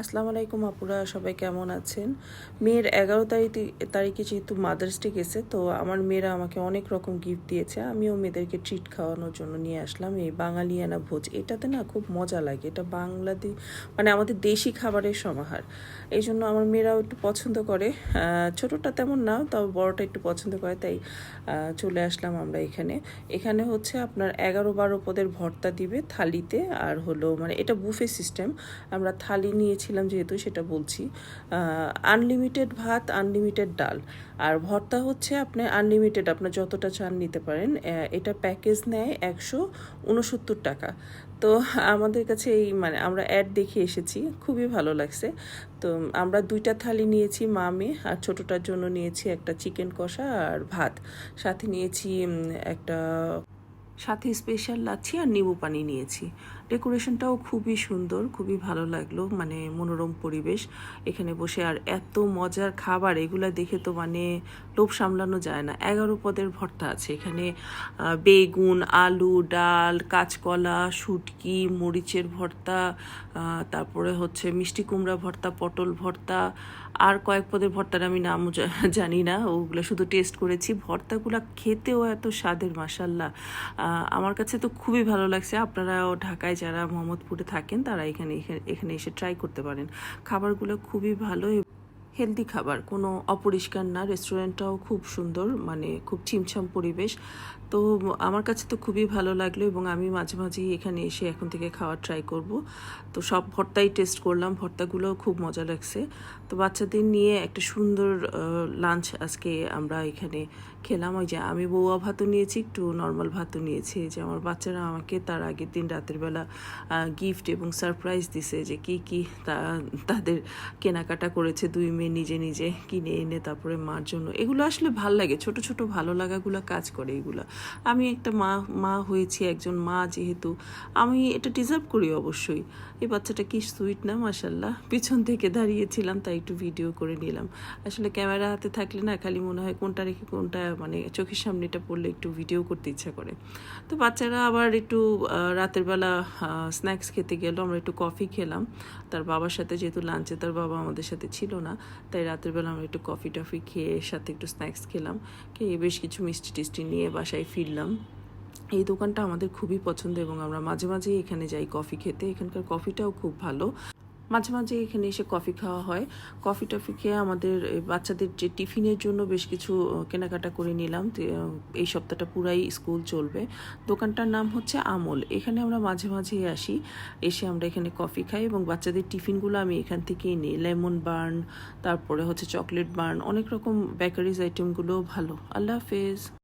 আসসালামু আলাইকুম আপুরা, সবাই কেমন আছেন? মেয়ের এগারো তারিখ তারিখে যেহেতু মাদার্স ডে গেছে, তো আমার মেয়েরা আমাকে অনেক রকম গিফট দিয়েছে। আমিও মেয়েদেরকে ট্রিট খাওয়ানোর জন্য নিয়ে আসলাম। এই বাঙালিয়ানা ভোজ এটাতে না খুব মজা লাগে। এটা বাংলাদেশ মানে আমাদের দেশি খাবারের সমাহার। এই জন্য আমার মেয়েরাও একটু পছন্দ করে। ছোটোটা তেমন না, তবে বড়টা একটু পছন্দ করে, তাই চলে আসলাম আমরা এখানে। এখানে হচ্ছে আপনার এগারো বারো পদের ভর্তা দিবে থালিতে, আর হলো মানে এটা বুফে সিস্টেম আমরা থালি নিয়েছিলাম যেহেতু সেটা বলছি আনলিমিটেড ভাত আনলিমিটেড ডাল। আর ভর্তা হচ্ছে আপনি আনলিমিটেড আপনার যতটা চান নিতে পারেন। এটা প্যাকেজ নেয় একশো উনসত্তর টাকা। তো আমাদের কাছে এই মানে আমরা অ্যাড দেখে এসেছি, খুবই ভালো লাগছে। তো আমরা দুইটা থালি নিয়েছি মামে আর ছোটোটার জন্য নিয়েছি একটা চিকেন কষা আর ভাত। সাথে নিয়েছি একটা, সাথে স্পেশাল লাচ্ছি আর নিবু পানি নিয়েছি। ডেকোরেশনটাও খুবই সুন্দর, খুবই ভালো লাগল মানে মনোরম পরিবেশ এখানে বসে। আর এত মজার খাবার, এগুলো দেখে তো মানে লোভ সামলানো যায় না। এগারো পদের ভর্তা আছে এখানে। বেগুন, আলু, ডাল, কাঁচকলা, শুটকি, মরিচের ভর্তা তারপরে হচ্ছে মিষ্টি কুমড়া ভর্তা, পটল ভর্তা। আর কয়েক পদের ভর্তার আমি নামও জানি না, ওগুলো শুধু টেস্ট করেছি। ভর্তাগুলো খেতেও এত স্বাদের মাসাল্লাহ আমার কাছে তো খুবই ভালো লাগছে। আপনারাও ঢাকায় যারা মোহাম্মদপুরে থাকেন, তারা এখানে, এখানে- এসে ট্রাই করতে পারেন। খাবারগুলো খুবই ভালো হেলদি খাবার। কোনো অপরিষ্কার না রেস্টুরেন্টটাও খুব সুন্দর মানে খুব ছিমছাম পরিবেশ। তো আমার কাছে তো খুবই ভালো লাগল এবং আমি মাঝে মাঝেই এখানে এসে এখন থেকে খাওয়ার ট্রাই করব। তো সব ভর্তাই টেস্ট করলাম, ভর্তাগুলোও খুব মজা লাগছে। তো বাচ্চাদের নিয়ে একটা সুন্দর লাঞ্চ আজকে আমরা এখানে খেলাম। ওই যে আমি বৌয়া ভাতও নিয়েছি, একটু নর্মাল ভাতও নিয়েছি। যে আমার বাচ্চারা আমাকে তার আগের দিন রাতের বেলা গিফট এবং সারপ্রাইজ দিছে যে কি কি তা, তাদের কেনাকাটা করেছে। দুই মেয়ে নিজে নিজে কিনে এনে তারপরে মার জন্য। এগুলো আসলে ভালো লাগে। ছোট ছোট ভালো লাগাগুলো কাজ করে এগুলো। আমি একটা মা মা হয়েছি, একজন মা যেহেতু। আমি এটা ডিজার্ভ করি অবশ্যই। এই বাচ্চাটা কি সুইট না মাসাল্লাহ পিছন থেকে দাঁড়িয়েছিলাম, তাই একটু ভিডিও করে নিলাম। আসলে ক্যামেরা হাতে থাকলে না খালি মনে হয় কোনটা রেখে কোনটা মানে চোখের সামনেটা পড়লে একটু ভিডিও করতে ইচ্ছা করে। তো বাচ্চারা আবার একটু রাতের বেলা স্ন্যাক্স খেতে গেল, আমরা একটু কফি খেলাম। তার বাবার সাথে যেহেতু লাঞ্চে তার বাবা আমাদের সাথে ছিল না। তাই রাতের বেলা আমরা একটু কফি টফি খেয়ে, সাথে একটু স্ন্যাক্স খেলাম। খেয়ে বেশ কিছু মিষ্টি টিষ্টি নিয়ে বাসায় ফিরলাম। এই দোকানটা আমাদের খুবই পছন্দ এবং আমরা মাঝে মাঝে এখানে যাই কফি খেতে। এখানকার কফিটাও খুব ভালো। মাঝে মাঝে এখানে এসে কফি খাওয়া হয়। কফি টফি খেয়ে আমাদের বাচ্চাদের যে টিফিনের জন্য বেশ কিছু কেনাকাটা করে নিলাম। এই সপ্তাহটা পুরাই স্কুল চলবে। দোকানটার নাম হচ্ছে আমল। এখানে আমরা মাঝে মাঝেই আসি। এসে আমরা এখানে কফি খাই এবং বাচ্চাদের টিফিনগুলো আমি এখান থেকেই নিই। লেমন বার্ন, তারপরে হচ্ছে চকলেট বার্ন, অনেক রকম বেকারিজ আইটেমগুলোও ভালো। আল্লাহ হাফেজ।